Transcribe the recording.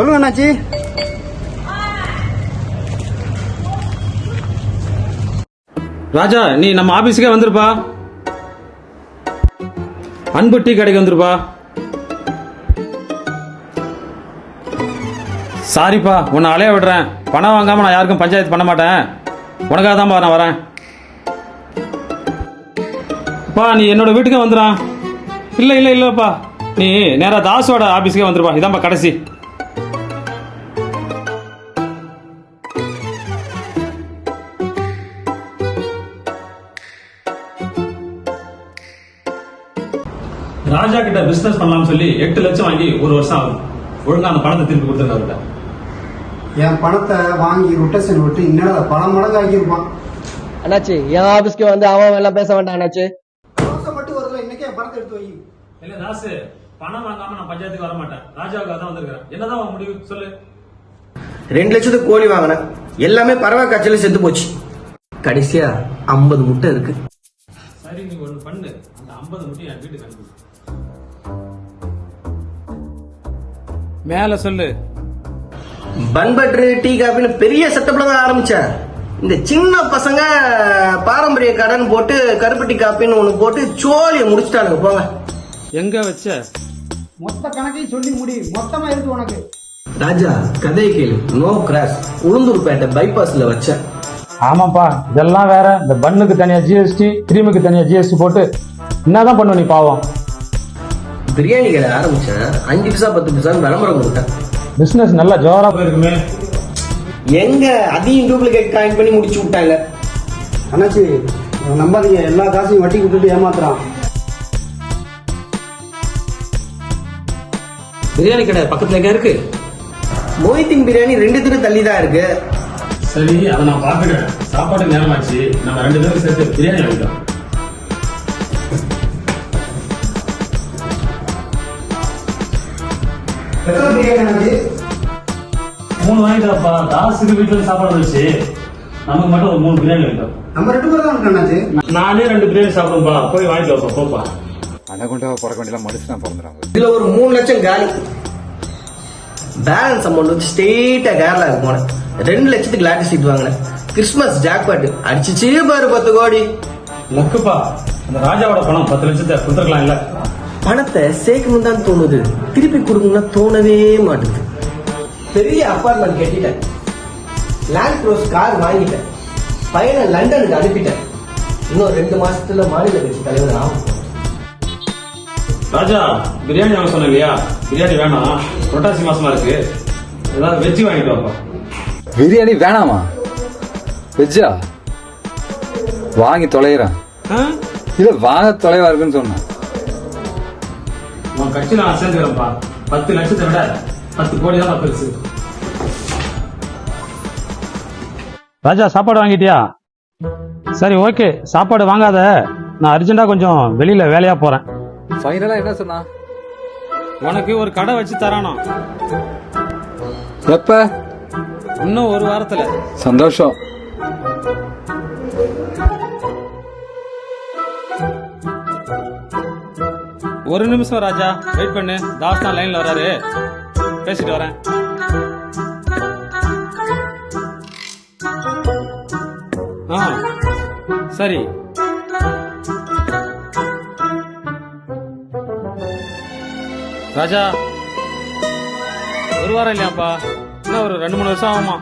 சொல்லுங்க அண்ணாச்சி. ராஜா நீ நம்ம ஆபீஸுக்கே வந்துருப்பா. அன்பு டீ கடைக்கு வந்துருப்பா. சாரிப்பா உன்னை அலைய விடுறேன். பணம் வாங்காம நான் யாருக்கும் பஞ்சாயத்து பண்ண மாட்டேன். உனக்காக தான்ப்பா நான் வரேன். பா நீ என்னோட வீட்டுக்கே வந்துடா இல்லை இல்லை இல்லைப்பா. நீ நேராக தாஸோட ஆபீஸ்க்கே வந்துருப்பா இதான்ப்பா கடைசி. ராஜா கிட்ட பிசினஸ் பண்ணலாம்னு சொல்லி எட்டு லட்சம் வாங்கி ஒரு வருஷம் ஆகுது. ஒழுங்கா அந்த பணத்தை திருப்பி கொடுத்துருங்க அவர்கிட்ட. என் பணத்தை வாங்கி ரொட்டேஷன் விட்டு இன்னும் பல மடங்கு ஆக்கியிருப்பான் அண்ணாச்சி என் ஆபீஸ்க்கு வந்து அவன் எல்லாம் பேச வேண்டாம் அண்ணாச்சி. ரோசை மட்டும் வருதுல இன்னைக்கே என் பணத்தை எடுத்து வை. இல்ல தாசு பணம் வாங்காம நான் பஞ்சாயத்துக்கு வர மாட்டேன். ராஜாவுக்காக தான் வந்திருக்கிறேன். என்னதான் முடிவு? சொல்லு. ரெண்டு லட்சத்துக்கு கோழி வாங்கினேன் எல்லாமே பறவை காய்ச்சல செத்து போச்சு. கடைசியா ஐம்பது முட்டை இருக்கு. சரி நீ ஒண்ணு பண்ணு. அந்த ஐம்பது முட்டையும் என் வீட்டுக்கு அனுப்பு. மேல சொல்லு. பன் பட்டர் டீ காஃபின்னு பெரிய செட்டப்ல தான் ஆரம்பிச்சேன் இந்த சின்ன பசங்க பாரம்பரிய கடன் போட்டு கருப்பட்டி காப்பின்னு ஒண்ணு போட்டு சோழியை முடிச்சிட்டானுங்க போங்க. எங்க வச்ச? மொத்த கணக்கையும் சொல்லி முடி. மொத்தமா இருக்கு உனக்கு. ராஜா கதையை கேளு. நோ கிராஸ் உளுந்தூர்பேட்டை பைபாஸ்ல வச்சேன் ஆமாப்பா இதெல்லாம் வேற. இந்த பண்ணுக்கு தனியா ஜிஎஸ்டி கிரீமுக்கு தனியா ஜிஎஸ்டி போட்டு என்னதான் பண்ணுவ நீ பாவம்? பிரியாணி கடை ஆரம்பிச்சேன். அஞ்சு பிசா பத்து பிசான்னு விளம்பரம் கொடுத்தேன். பிசினஸ் நல்லா ஜோரா போயிருக்குமே. எங்க அதையும் டூப்ளிகேட் காயின் பண்ணி முடிச்சு விட்டாங்க. அண்ணாச்சி அவன் நம்பாதீங்க. எல்லா காசையும் வட்டி விட்டுட்டு ஏமாத்துறான். பிரியாணி கடை பக்கத்துல எங்க இருக்கு? மொய்தீன் பிரியாணி ரெண்டு திரு தள்ளி தான் இருக்கு. சரி அதை நான் பாத்துக்கிறேன் சாப்பாடு நேரமாச்சு. நம்ம ரெண்டு பேரும் சேர்த்து பிரியாணி வாங்கிக்கலாம். எத்தனை பிரியாணி அண்ணாச்சி மூணு வாங்கிட்டாப்பா. தாசுக்கு வீட்டுல சாப்பாடு வச்சு நமக்கு மட்டும் ஒரு மூணு பிரியாணி வாங்கிட்டோம் நம்ம ரெண்டு பேரும் தான் அண்ணாச்சி. நானே ரெண்டு பிரியாணி சாப்பிடும்பா போய் வாங்கிட்டு வாப்பா போப்பா. அனகுண்டாவை பிறக்க வேண்டியலாம் மனுஷனா பிறந்துறாங்க இதுல ஒரு மூணு லட்சம் காலி. பேலன்ஸ் அமௌண்ட் வந்து ஸ்ட்ரெயிட்டா கேரளாவுக்கு போனேன். ரெண்டு லட்சத்துக்கு லாட்டரி சீட் வாங்கினேன். கிறிஸ்மஸ் ஜாக்பாட் அடிச்சுச்சே பாரு பத்து கோடி. லக்குப்பா அந்த ராஜாவோட பணம் பத்து லட்சத்தை கொடுத்துருக்கலாம் இல்ல பணத்தை சேர்க்கணும் தான் தோணுது. திருப்பி கொடுக்கணும்னா தோணவே மாட்டுது. பெரிய அப்பார்ட்மெண்ட் கட்டிட்டேன். லேண்ட் க்ரோஸ் கார் வாங்கிட்டேன். பையனை லண்டனுக்கு அனுப்பிட்டேன். இன்னும் ரெண்டு மாசத்துல மாநில கட்சி தலைவர் ஆகும் ராஜா பிரியாணி வாங்க சொன்ன இல்லையா பிரியாணி வேணாம். புரட்டாசி மாசமா இருக்கு. ஏதாவது வெஜ்ஜி வாங்கிட்டு வாப்பா. பிரியாணி வேணாமா? வெஜ்ஜா? வாங்கி தொலைகிறேன் இல்ல வாங்க தொலைவா இருக்குன்னு சொன்னேன். உன் கட்சியில நான் சேர்ந்துக்கிறேன்ப்பா. பத்து லட்சத்தை விட பத்து கோடி தான் பெருசு. ராஜா சாப்பாடு வாங்கிட்டியா? சரி ஓகே. சாப்பாடு வாங்காத. நான் அர்ஜென்டா கொஞ்சம் வெளியில வேலையா போறேன். ஃபைனலா என்ன சொன்னா? உனக்கு ஒரு கடை வச்சு தரானோ? எப்ப? இன்னும் ஒரு வாரத்துல. சந்தோஷம். ஒரு நிமிஷம் ராஜா. வெயிட் பண்ணு. தாஸ் தான் லைன்ல வராரு பேசிட்டு வரேன். ஆ சரி. ராஜா ஒரு வாரம் இல்லையாப்பா? இன்னும் ஒரு ரெண்டு மூணு வருஷம் ஆகுமா?